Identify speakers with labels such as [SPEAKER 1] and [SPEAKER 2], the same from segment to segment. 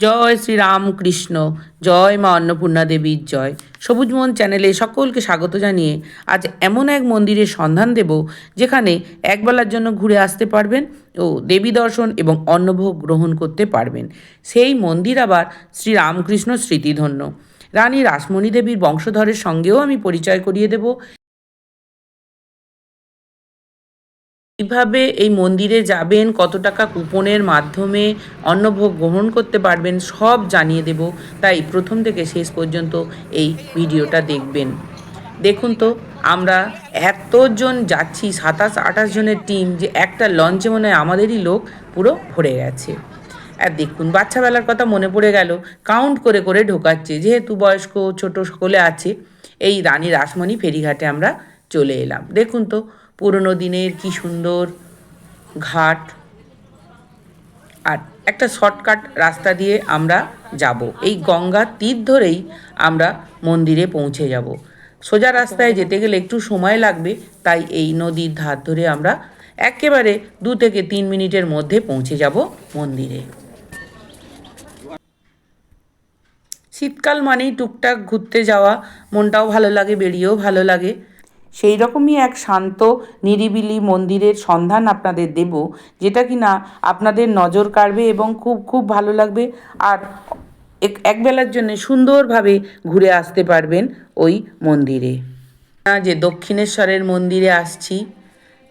[SPEAKER 1] জয় শ্রীরামকৃষ্ণ জয় মা অন্নপূর্ণা দেবীর জয়। সবুজমন চ্যানেলে সকলকে স্বাগত জানিয়ে আজ এমন এক মন্দিরের সন্ধান দেব, যেখানে একবেলার জন্য ঘুরে আসতে পারবেন ও দেবী দর্শন এবং অন্নভোগ গ্রহণ করতে পারবেন। সেই মন্দির আবার শ্রীরামকৃষ্ণ স্মৃতিধন্য। রানী রাসমণি দেবীর বংশধরের সঙ্গেও আমি পরিচয় করিয়ে দেব। কীভাবে এই মন্দিরে যাবেন, কত টাকা কুপনের মাধ্যমে অন্নভোগ গ্রহণ করতে পারবেন, সব জানিয়ে দেব। তাই প্রথম থেকে শেষ পর্যন্ত এই ভিডিওটা দেখবেন। দেখুন তো, আমরা এতজন যাচ্ছি, সাতাশ, আঠাশ জনের টিম যে একটা লঞ্চে মনে হয় আমাদেরই লোক পুরো ভরে গেছে। আর দেখুন বাচ্চাবেলার কথা মনে পড়ে গেল কাউন্ট করে করে ঢোকাচ্ছে, যেহেতু বয়স্ক, ছোট সকলে আছে, এই রানী রাসমণি ফেরিঘাটে আমরা চলে এলাম। দেখুন তো পুরনো দিনের কি সুন্দর ঘাট। আর একটা শর্টকাট রাস্তা দিয়ে আমরা যাব। এই গঙ্গার তীর ধরেই আমরা মন্দিরে পৌঁছে যাব। সোজা রাস্তায় যেতে গেলে একটু সময় লাগবে, তাই এই নদীর ধার ধরে আমরা একেবারে দু থেকে তিন মিনিটের মধ্যে পৌঁছে যাব মন্দিরে। শীতকাল মানেই টুকটাক ঘুরতে যাওয়া, মনটাও ভালো লাগে, বেরিয়েও ভালো লাগে। সেই রকমই এক শান্ত, নিরিবিলি মন্দিরের সন্ধান আপনাদের দেব, যেটা কি না আপনাদের নজর কাড়বে এবং খুব খুব ভালো লাগবে। আর এক- একবেলার জন্য সুন্দরভাবে ঘুরে আসতে পারবেন ওই মন্দিরে। যে দক্ষিণেশ্বরের মন্দিরে আসছি,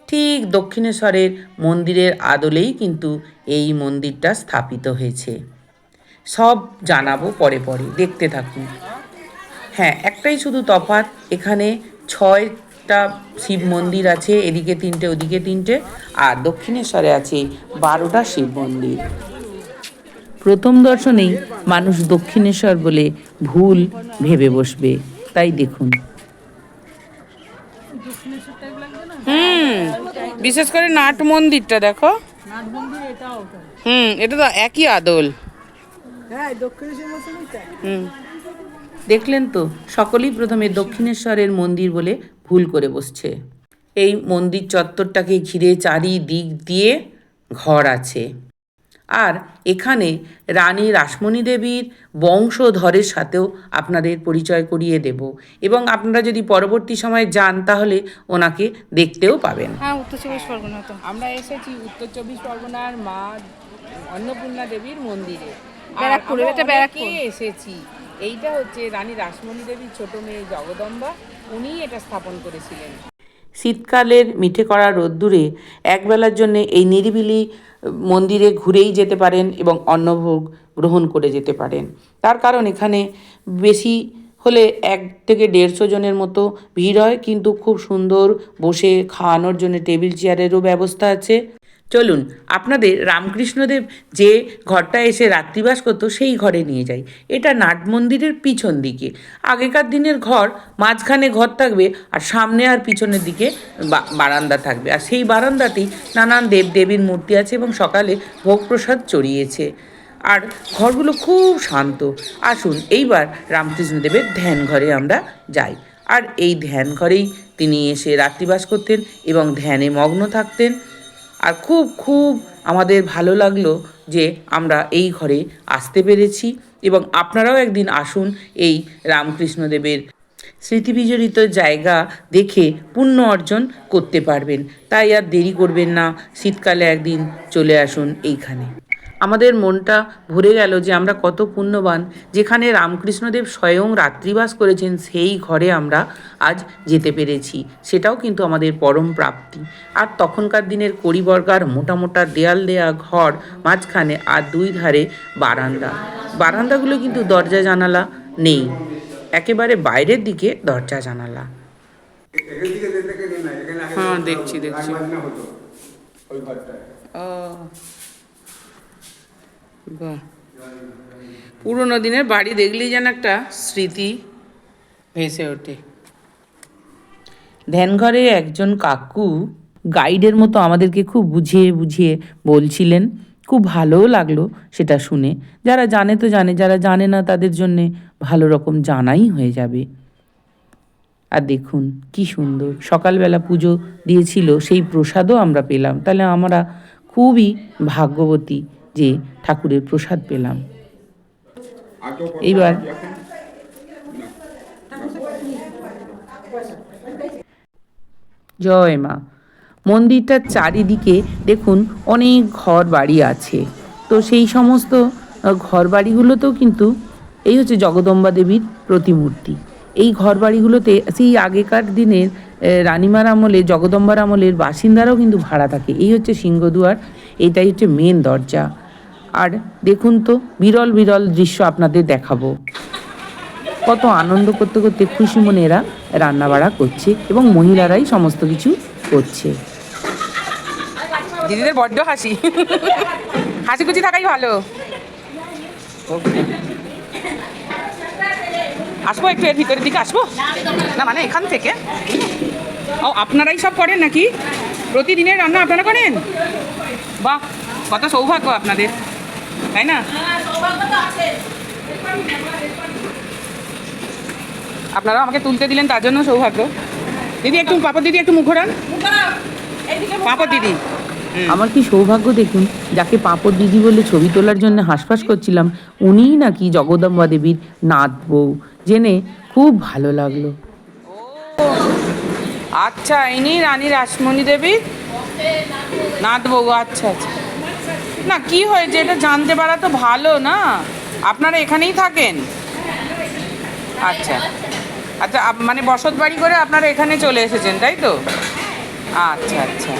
[SPEAKER 1] ঠিক দক্ষিণেশ্বরের মন্দিরের আদলেই কিন্তু এই মন্দিরটা স্থাপিত হয়েছে। সব জানাব পরে পরে। দেখতে থাকুন। হ্যাঁ একটাই শুধু তফাৎ, এখানে ছয়টা শিব মন্দির আছে এদিকে তিনটে ওদিকে তিনটে আর দক্ষিণেশ্বরে আছে বারোটা শিব মন্দির। প্রথম দর্শনেই মানুষ দক্ষিণেশ্বর বলে ভুল ভেবে বসবে তাই দেখুন। হুম বিশেষ করে নাট মন্দিরটা দেখো। হুম এটা তো একই আদল।
[SPEAKER 2] হ্যাঁ
[SPEAKER 1] হুম। দেখলেন তো সকলেই প্রথমে দক্ষিণেশ্বরের মন্দির বলে ভুল করে বসছে। এই মন্দির চত্বরটাকে ঘিরে চারিদিক দিয়ে ঘর আছে। আর এখানে রানী রাসমণি দেবীর বংশধরের সাথেও আপনাদের পরিচয় করিয়ে দেব। এবং আপনারা যদি পরবর্তী সময় যান তাহলে ওনাকে দেখতেও পাবেন।
[SPEAKER 3] হ্যাঁ উত্তর চব্বিশ পরগনা তো।
[SPEAKER 4] আমরা এসেছি উত্তর চব্বিশ পরগনার মা অন্নপূর্ণা দেবীর মন্দিরে।
[SPEAKER 3] এটা ব্যারাকপুর।
[SPEAKER 4] এসেছি। এইটা হচ্ছে রানী রাসমণি দেবীর ছোট মেয়ে জগদম্বা। উনিই এটা স্থাপন করেছিলেন।
[SPEAKER 1] শীতকালের মিঠে করা রোদ্দুরে একবেলার জন্য এই নিরিবিলি মন্দিরে ঘুরেই যেতে পারেন এবং অন্নভোগ গ্রহণ করে যেতে পারেন। তার কারণ এখানে বেশি হলে এক থেকে দেড়শো জনের মতো ভিড় হয়, কিন্তু খুব সুন্দর বসে খাওয়ানোর জন্য টেবিল চেয়ারেরও ব্যবস্থা আছে। চলুন, আপনাদের রামকৃষ্ণদেব যে ঘরটা এসে রাত্রিবাস করতো, সেই ঘরে নিয়ে যাই। এটা নাট মন্দিরের পিছন দিকে। আগেকার দিনের ঘর, মাঝখানে ঘর থাকবে আর সামনে আর পিছনের দিকে বারান্দা থাকবে। আর সেই বারান্দাতেই নানান দেব দেবীর মূর্তি আছে এবং সকালে ভোগ প্রসাদ চড়িয়েছে। আর ঘরগুলো খুব শান্ত। আসুন, এইবার রামকৃষ্ণদেবের ধ্যান ঘরে আমরা যাই। আর এই ধ্যান ঘরেই তিনি এসে রাত্রিবাস করতেন এবং ধ্যানে মগ্ন থাকতেন। আর খুব খুব আমাদের ভালো লাগল যে আমরা এই ঘরে আসতে পেরেছি এবং আপনারাও একদিন আসুন এই রামকৃষ্ণদেবের স্মৃতিবিজড়িত জায়গা দেখে পুণ্য অর্জন করতে পারবেন। তাই আর দেরি করবেন না, শীতকালে একদিন চলে আসুন এইখানে। আমাদের মনটা ভরে গেল যে আমরা কত পুণ্যবান। যেখানে রামকৃষ্ণদেব স্বয়ং রাত্রিবাস করেছেন সেই ঘরে আমরা আজ যেতে পেরেছি। সেটাও কিন্তু আমাদের পরম প্রাপ্তি। আর তখনকার দিনের কড়িবর্গার মোটা মোটা দেয়াল দেয়া ঘর মাঝখানে আর দুই ধারে বারান্দা। বারান্দাগুলো কিন্তু দরজা জানালা নেই। একেবারে বাইরের দিকে দরজা জানালা। হ্যাঁ দেখছি দেখছি। ও বাহ। পুরোনো দিনের বাড়ি দেখলেই যেন একটা স্মৃতি ভেসে ওঠে। ধ্যানঘরে একজন কাকু গাইডের মতো আমাদেরকে খুব বুঝিয়ে বুঝিয়ে বলছিলেন। খুব ভালোও লাগল সেটা শুনে। যারা জানে তো জানে, যারা জানে না তাদের জন্যে ভালো রকম জানাই হয়ে যাবে। আর দেখুন, কি সুন্দর। সকালবেলা পুজো দিয়েছিল, সেই প্রসাদও আমরা পেলাম। তাহলে আমরা খুবই ভাগ্যবতী। যে ঠাকুরের প্রসাদ পেলাম। এইবার জয় মা। মন্দিরটার চারিদিকে দেখুন অনেক ঘর বাড়ি আছে। তো সেই সমস্ত ঘর বাড়িগুলোতেও কিন্তু এই হচ্ছে জগদম্বা দেবীর প্রতিমূর্তি। এই ঘর বাড়িগুলোতে সেই আগেকার দিনের রানীমার আমলে, জগদম্বার আমলের বাসিন্দারাও কিন্তু ভাড়া থাকে। এই হচ্ছে সিংহদুয়ার, এইটাই হচ্ছে মেন দরজা। আর দেখুন তো, বিরল বিরল দৃশ্য আপনাদের দেখাবো। কত আনন্দ করতে করতে খুশি মনে এরা রান্নাবাড়া করছে এবং মহিলারাই সমস্ত কিছু করছে। দিদিদের বড্ড হাসি। হাসি খুশি থাকাই ভালো। আসব একটু এর ভিতরের দিকে, আসব? না মানে এখান থেকে। ও, আপনারাই সব করেন নাকি? প্রতিদিনের রান্না আপনারা করেন? বাহ, কত সৌভাগ্য আপনাদের। তাই না? আপনারা আমাকে তুলতে দিলেন তার জন্য সৌভাগ্য। দিদি একটু পাপা দিদি একটু মুখ ঘোরান। পাপড় দিদি। আমার কি সৌভাগ্য দেখুন যাকে পাপড় দিদি বলে ছবি তোলার জন্য হাসফাস করছিলাম উনিই নাকি জগদম্বা দেবীর নাত বউ জেনে খুব ভালো লাগল। আচ্ছা ইনি রানী রাসমণি দেবী নাত বউ আচ্ছা আচ্ছা। না কি হয়েছে? এটা জানতে পারা তো ভালো না? আপনারা এখানেই থাকেন? আচ্ছা। আচ্ছা মানে বসত বাড়ি করে আপনারা এখানে চলে এসেছেন তাই তো? আচ্ছা আচ্ছা।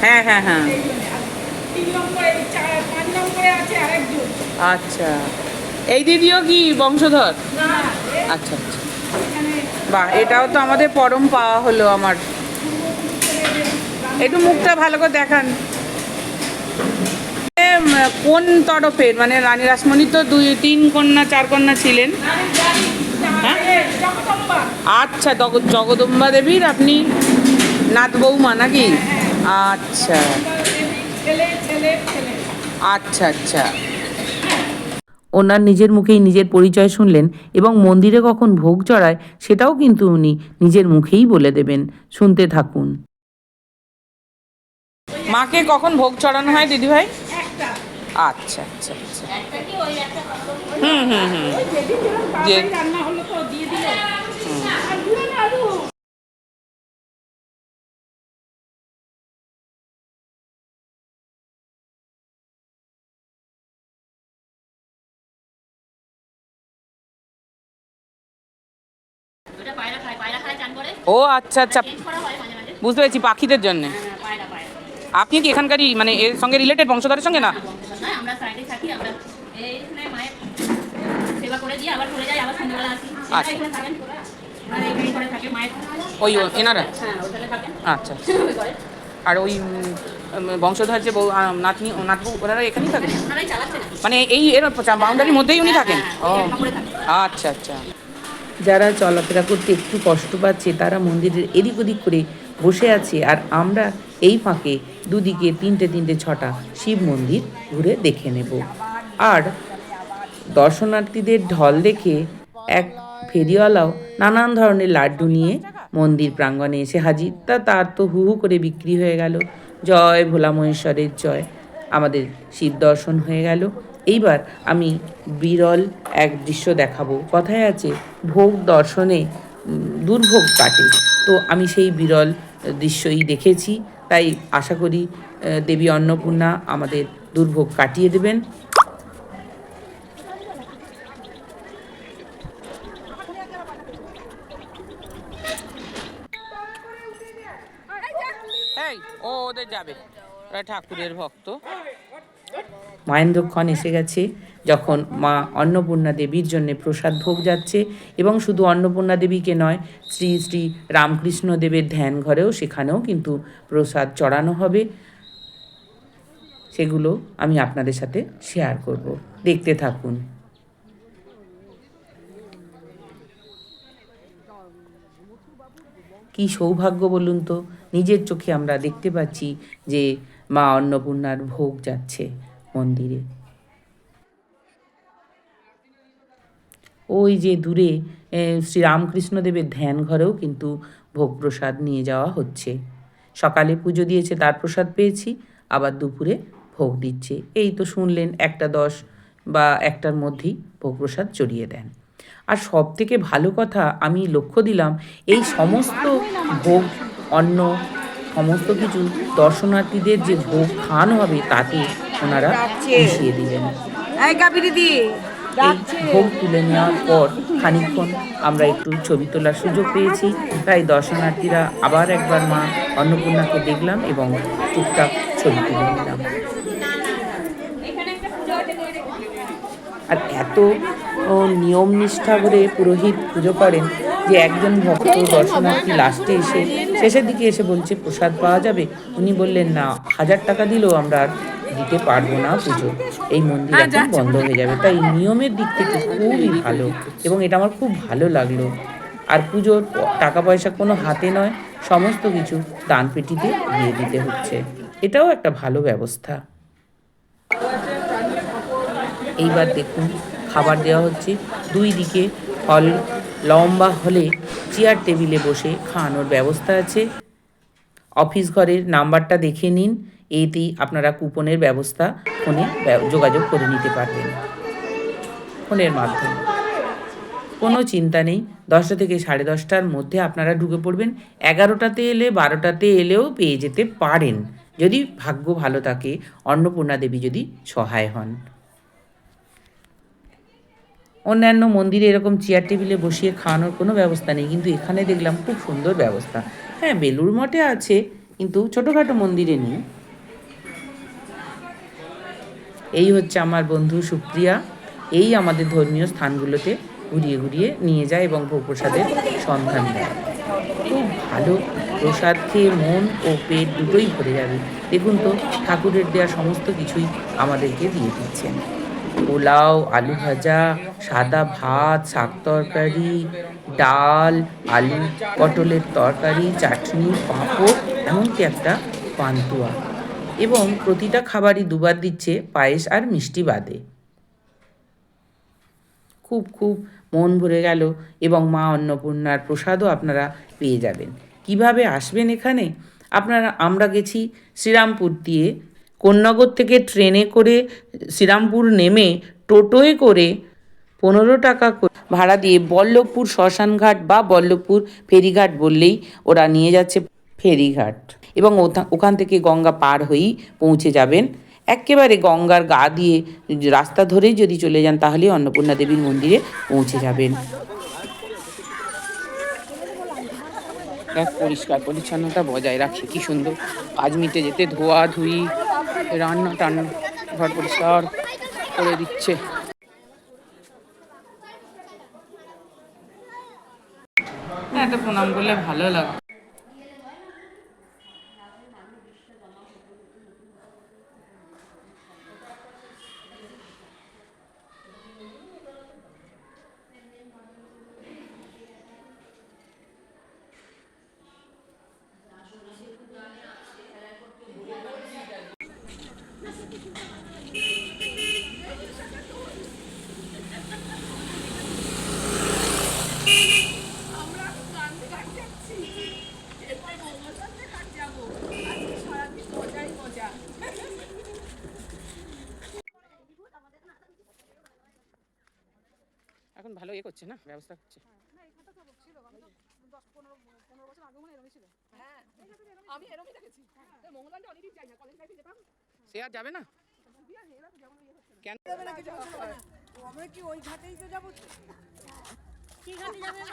[SPEAKER 1] হ্যাঁ হ্যাঁ হ্যাঁ। আচ্ছা। এই দিদিও কি বংশধর? আচ্ছা আচ্ছা। বাহ এটাও তো আমাদের পরম পাওয়া হলো আমার। একটু মুখটা ভালো করে দেখান। কোন তরফের? মানে রানী রাসমণি তো দুই, তিন কন্যা, চার কন্যা ছিলেন। হ্যাঁ? আচ্ছা জগ- জগদম্বা দেবীর আপনি নাত বৌমা নাকি? আচ্ছা। আচ্ছা আচ্ছা। ওনার নিজের মুখেই নিজের পরিচয় শুনলেন এবং মন্দিরে কখন ভোগ চড়ায় সেটাও কিন্তু উনি নিজের মুখেই বলে দেবেন। শুনতে থাকুন। মাকে কখন ভোগ চড়ানো হয় দিদিভাই? আচ্ছা আচ্ছা আচ্ছা। হুম হুম হুম। ও আচ্ছা আচ্ছা। বুঝতে পেরেছি পাখিদের জন্য। আপনি কি এখানকারই মানে এর সঙ্গে রিলেটেড বংশধরের সঙ্গে না?
[SPEAKER 3] নয় আমরা সাইডে থাকি আমরা এইখানে মায়ের সেবা করে দিয়ে আবার চলে যাই আবার সন্ধ্যাবেলা আসি। এনারা
[SPEAKER 1] আচ্ছা। ওই এনারা?
[SPEAKER 3] হ্যাঁ
[SPEAKER 1] আচ্ছা। আর ওই বংশধর যে বউ নাতনি ও নাতবু ওনারা এখানেই থাকেন? মানে এই এর বাউন্ডারির মধ্যেই উনি থাকেন। ও আচ্ছা আচ্ছা। যারা চলাফেরা করতে একটু কষ্ট পাচ্ছে তারা মন্দিরের এদিক ওদিক করে বসে আছে আর আমরা এই ফাঁকে দুদিকে তিনটে তিনটে ছটা শিব মন্দির ঘুরে দেখে নেব। আর দর্শনার্থীদের ঢল দেখে এক ফেরিওয়ালাও নানান ধরনের লাড্ডু নিয়ে মন্দির প্রাঙ্গণে এসে হাজির। তা তার তো হু হু করে বিক্রি হয়ে গেল। জয় ভোলা মহেশ্বরের জয়। আমাদের শিব দর্শন হয়ে গেল। এইবার আমি বিরল এক দৃশ্য দেখাবো। কথায় আছে, ভোগ দর্শনে দুর্ভোগ কাটে। তো আমি সেই বিরল দৃশ্যই দেখেছি। তাই আশা করি দেবী অন্নপূর্ণা আমাদের দুর্ভোগ কাটিয়ে দেবেন। ও ওদের যাবে। ওরা ঠাকুরের ভক্ত। মাহেন্দ্রক্ষণ এসে গেছে। যখন মা অন্নপূর্ণা দেবীর জন্য প্রসাদ ভোগ যাচ্ছে এবং শুধু অন্নপূর্ণা দেবীকে নয়, শ্রী শ্রী রামকৃষ্ণ দেবের ধ্যান ঘরেও সেখানেও কিন্তু প্রসাদ চড়ানো হবে। সেগুলো আমি আপনাদের সাথে শেয়ার করব। দেখতে থাকুন। কি সৌভাগ্য বলুন তো, নিজের চোখে আমরা দেখতে পাচ্ছি যে মা অন্নপূর্ণার ভোগ যাচ্ছে। মন্দিরে ওই যে দূরে এ, শ্রী রামকৃষ্ণদেবের ধ্যান ঘরেও কিন্তু ভোগ প্রসাদ নিয়ে যাওয়া হচ্ছে। সকালে পুজো দিয়েছে তার প্রসাদ পেয়েছি আবার দুপুরে ভোগ দিচ্ছে। এই তো শুনলেন একটা দশ বা একটার মধ্যেই ভোগ প্রসাদ চড়িয়ে দেন। আর সব থেকে ভালো কথা আমি লক্ষ্য দিলাম এই সমস্ত ভোগ অন্ন সমস্ত কিছু দর্শনার্থীদের যে ভোগ খাওয়ানো হবে তাতে ওনারা মিশিয়ে দিলেন। ভোগ তুলে নেওয়ার পর খানিকক্ষণ আমরা একটু ছবি তোলার সুযোগ পেয়েছি। তাই দর্শনার্থীরা আবার একবার মা অন্নপূর্ণাকে দেখলাম এবং টুকটাক ছবি তুলে নিলাম। আর এত নিয়ম নিষ্ঠা করে পুরোহিত পুজো করেন যে একজন ভক্ত দর্শনার্থী লাস্টে এসে শেষের দিকে এসে বলছে প্রসাদ পাওয়া যাবে? উনি বললেন না হাজার টাকা দিলেও আমরা আর দিতে পারব না পুজো। এই মন্দির এখন বন্ধ হয়ে যাবে। তাই নিয়মের দিক থেকে খুবই ভালো এবং এটা আমার খুব ভালো লাগল। আর পুজোর টাকা পয়সা কোনো হাতে নয় সমস্ত কিছু দান পেটিতে দিয়ে দিতে হচ্ছে। এটাও একটা ভালো ব্যবস্থা। এইবার দেখুন খাবার দেওয়া হচ্ছে। দুই দিকে হল লম্বা হলে চেয়ার টেবিলে বসে খাওয়ানোর ব্যবস্থা আছে। অফিস ঘরের নাম্বারটা দেখে নিন। এতেই আপনারা কুপনের ব্যবস্থা ফোনে যোগাযোগ করে নিতে পারবেন। ফোনের মাধ্যমে। কোনো চিন্তা নেই, দশটা থেকে সাড়ে দশটার মধ্যে আপনারা ঢুকে পড়বেন। এগারোটাতে এলে, বারোটাতে এলেও পেয়ে যেতে পারেন। যদি ভাগ্য ভালো থাকে, অন্নপূর্ণা দেবী যদি সহায় হন। অন্যান্য মন্দিরে এরকম চেয়ার টেবিলে বসিয়ে খাওয়ানোর কোনো ব্যবস্থা নেই, কিন্তু এখানে দেখলাম খুব সুন্দর ব্যবস্থা। হ্যাঁ বেলুর মঠে আছে, কিন্তু ছোটোখাটো মন্দিরে নেই। এই হচ্ছে আমার বন্ধু সুপ্রিয়া। এই আমাদের ধর্মীয় স্থানগুলোতে ঘুরিয়ে ঘুরিয়ে নিয়ে যায় এবং প্রসাদের সন্ধান দেয়। খুব ভালো প্রসাদ খেয়ে মন ও পেট দুটোই ভরে যাবে। দেখুন তো, ঠাকুরের দেওয়া সমস্ত কিছুই আমাদেরকে দিয়ে দিচ্ছেন। পোলাও, আলু ভাজা, সাদা ভাত, শাক তরকারি, ডাল, আলু পটলের তরকারি, চাটনি, পাঁপড়, এমনকি একটা পান্তুয়া। এবং প্রতিটা খাবারই দুবার দিচ্ছে পায়েস আর মিষ্টি বাদে। খুব খুব মন ভরে গেল এবং মা অন্নপূর্ণার প্রসাদও আপনারা পেয়ে যাবেন। কীভাবে আসবেন এখানে? আপনারা, আমরা গেছি শ্রীরামপুর দিয়ে। কোন্নগর থেকে ট্রেনে করে শ্রীরামপুর নেমে টোটোয় করে পনেরো টাকা ভাড়া দিয়ে বল্লভপুর শ্মশানঘাট বা বল্লভপুর ফেরিঘাট বললেই ওরা নিয়ে যাচ্ছে ফেরিঘাট। এবং ওথা- ওখান থেকে গঙ্গা পার হয়েই পৌঁছে যাবেন। একেবারে গঙ্গার গা দিয়ে রাস্তা ধরেই যদি চলে যান তাহলেই অন্নপূর্ণা দেবীর মন্দিরে পৌঁছে যাবেন। পরিষ্কার পরিচ্ছন্নতা বজায় রাখছে কি সুন্দর। কাজ মিটে যেতে ধোয়া ধুই রান্না টান্না ঘর পরিষ্কার করে দিচ্ছে। একটা প্রণাম করলে ভালো লাগে ইয়ে করছে না ব্যবস্থা করছে। সে আর যাবে না। কেন?
[SPEAKER 2] আমরা কি ওই ঘাটেই তো যাব?
[SPEAKER 3] কি ঘাটে যাবে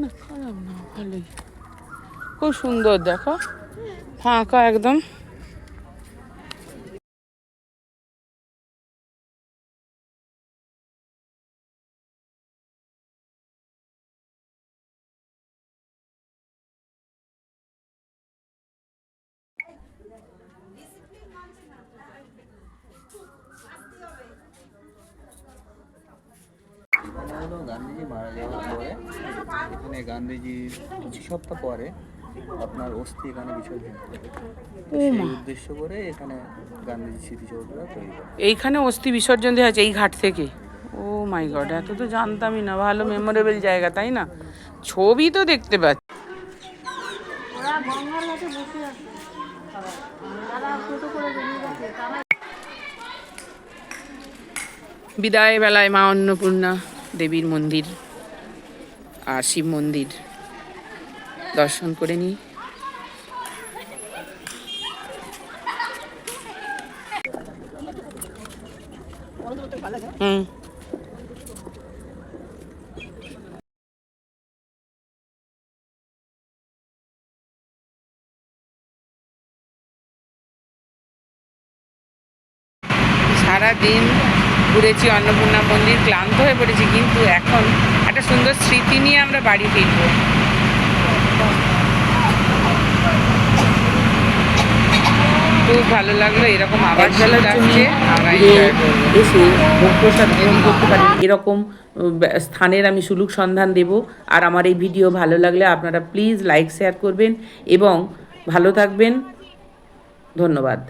[SPEAKER 1] না খারাপ না ভালোই। খুব সুন্দর দেখো। ফাঁকা একদম।
[SPEAKER 5] গান্ধীজি মারা যাওয়ার পরে এখানে গান্ধীজির কিছু সপ্তাহ পরে। আপনার অস্থি এখানে বিসর্জন সেই উদ্দেশ্য করে এখানে গান্ধীজি স্মৃতিচৌধরা তৈরি করে
[SPEAKER 1] এইখানে অস্থি বিসর্জন দেওয়া হয়েছে এই ঘাট থেকে।
[SPEAKER 4] ও মাই গড এত তো জানতামই না ভালো মেমোরেবল জায়গা তাই না? ছবি তো দেখতে পাচ্ছি। বিদায় বেলায় মা অন্নপূর্ণা দেবীর মন্দির আর শিব মন্দির। দর্শন করে নিই। সারাদিন ঘুরেছি অন্নপূর্ণা মন্দির, ক্লান্ত হয়ে পড়েছি, কিন্তু এখন একটা সুন্দর স্মৃতি নিয়ে আমরা বাড়ি ফিরবো। খুব ভালো লাগল এরকম আবার শীত আসছে আমরা enjoy করব। এসে ভোগ প্রসাদ গ্রহণ করতে পারেন এরকম স্থানের আমি সুলুক সন্ধান দেব। আর আমার এই ভিডিও ভালো লাগলে আপনারা প্লিজ লাইক শেয়ার করবেন এবং ভালো থাকবেন। ধন্যবাদ।